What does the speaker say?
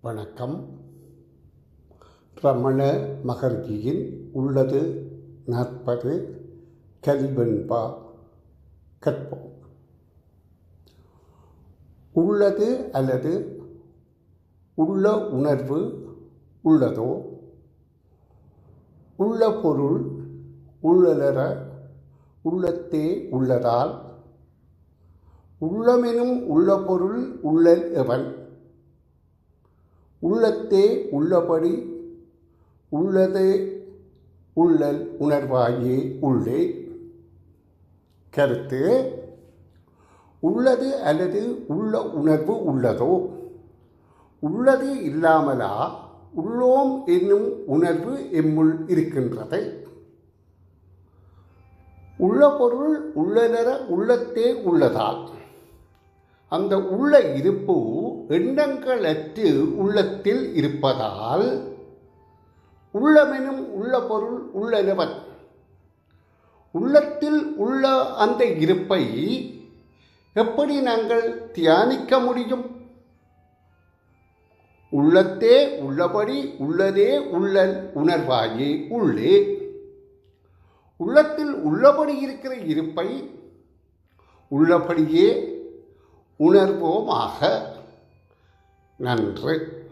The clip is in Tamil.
வணக்கம். ரமண மகர்ஜியின் உள்ளது நாற்பது கல்வெண்பா கற்போம். உள்ளது அல்லது உள்ள உணர்வு உள்ளதோ? உள்ள பொருள் உள்ளலற உள்ளத்தே உள்ளதால் உள்ளமெனும் உள்ள பொருள் உள்ளல் எவன்? உள்ளத்தே உள்ளபடி உள்ளதே உள்ளல் உணர்வாயே உள்ளே. கருத்து உள்ளது அல்லது உள்ள உணர்வு உள்ளதோ? உள்ளது இல்லாமலா உள்ளோம் என்னும் உணர்வு எம்முள் இருக்கின்றது? உள்ள பொருள் உள்ளனர உள்ளத்தே உள்ளதால் அந்த உள்ள இருப்பு எண்ணங்களற்று உள்ளத்தில் இருப்பதால் உள்ளமெனும் உள்ள பொருள் உள்ளனவன். உள்ளத்தில் உள்ள அந்த இருப்பை எப்படி நாங்கள் தியானிக்க முடியும்? உள்ளத்தே உள்ளபடி உள்ளதே உள்ளல் உணர்வாயே உள்ளே. உள்ளத்தில் உள்ளபடி இருக்கிற இருப்பை உள்ளபடியே உணர்வோமாக 南特。